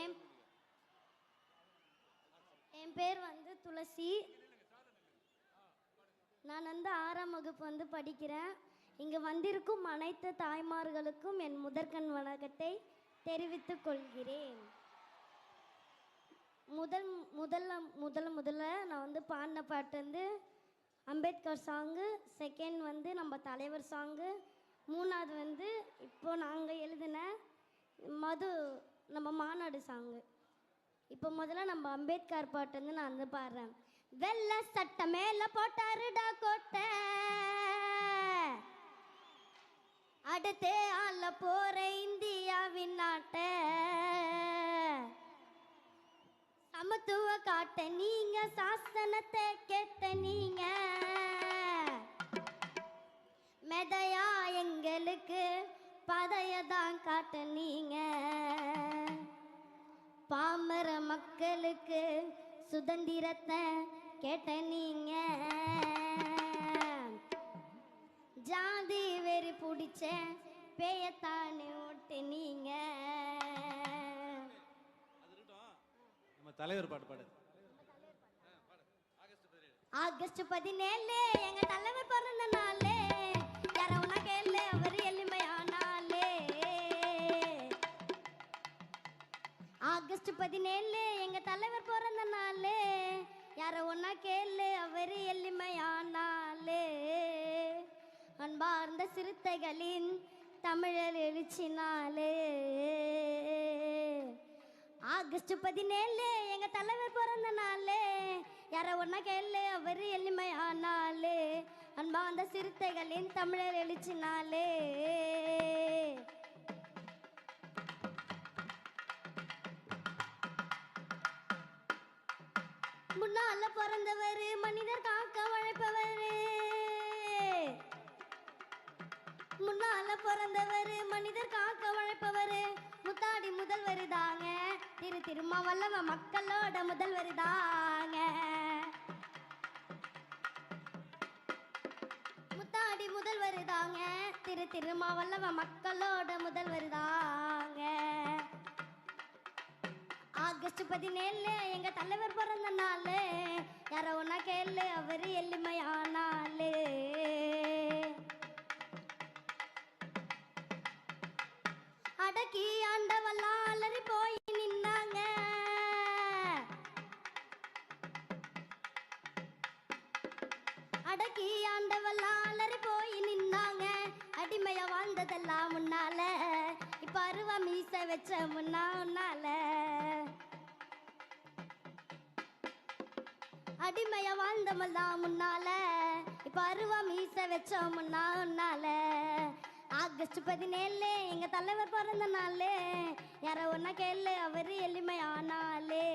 என் என் பேர் வந்து துளசி. நான் வந்து ஆறாம் வகுப்பு வந்து படிக்கிறேன். இங்கு வந்திருக்கும் அனைத்து தாய்மார்களுக்கும் என் முதற்கண் வணக்கத்தை தெரிவித்துக் கொள்கிறேன். முதல் முதல்ல முதல்ல முதல்ல நான் வந்து பாடின பாட்டு வந்து அம்பேத்கர் சாங்கு. செகண்ட் வந்து நம்ம தலைவர் சாங்கு. மூணாவது வந்து இப்போ நாங்கள் எழுதின மது நம்ம மாநாடு சாங்கு. இப்போ முதல்ல நம்ம அம்பேத்கர் பாட்டு வந்து நான் வந்து பாடுறேன். வெள்ளை சட்ட மேல போட்டாருடா கோட்டை. அடுத்தே ஆள போற இந்தியாவின் நாட்டை. சமத்துவ காட்ட நீங்க சாசனத்தை கேட்ட நீங்க. மெதையா எங்களுக்கு பதையதான் காட்ட நீங்க. பாமர மக்களுக்கு சுதந்திரத்தை கேட்ட நீங்க. ஜாதி வெறி பிடிச்ச பேயத்தானே ஓட்டு நீங்க. நம்ம தலைவர் பாட்டு பாடு. ஆகஸ்ட் பதினேழு எங்க தலைவர் பிறந்த நாளே. ஆகஸ்ட் பதினேழு எங்க தலைவர் பிறந்த நாளே. யார ஒன்னா கேளு அவர் எளிமையானாலே அன்பார்ந்த சிறுத்தைகளின் தமிழர் எழுச்சினாலே ஆகஸ்ட் பதினேழு எங்க தலைவர் பிறந்த நாளே. யார ஒன்னா கேளு அவர் எளிமையானாலே அன்பார்ந்த சிறுத்தைகளின் தமிழர் எழுச்சினாலே முன்னால பிறந்தவர் மனிதர் காக்க உழைப்பவர் முன்னால பிறந்தவர் மனிதர் காக்க உழைப்பவர் முத்தாடி முதல்வர் தாங்க. திரு திருமாவல்லவ மக்களோட முதல்வர் தாங்க. முத்தாடி முதல்வர் தாங்க. திரு திருமாவல்லவ மக்களோட முதல்வர் தாங்க. ஆகஸ்ட் பதினேழு எங்க தலைவர் பிறந்த நாள். யாரோ ஒன்னா கேளு அவரு எளிமையானாலு அடக்கி ஆண்டவெல்லாம் அலறி போய் நின்னாங்க. அடிமையா வாழ்ந்ததெல்லாம் முன்னால. இப்ப அருவா மீச வச்ச முன்னா முன்னால. அடிமையா வாழ்ந்தமெல்லாம் முன்னால. இப்ப அருவா மீச வச்ச முன்னா முன்னால. ஆகஸ்ட் பதினேழு எங்க தலைவர் பிறந்த நாள். யார ஒன்னா கேளு அவரு எளிமையானாலே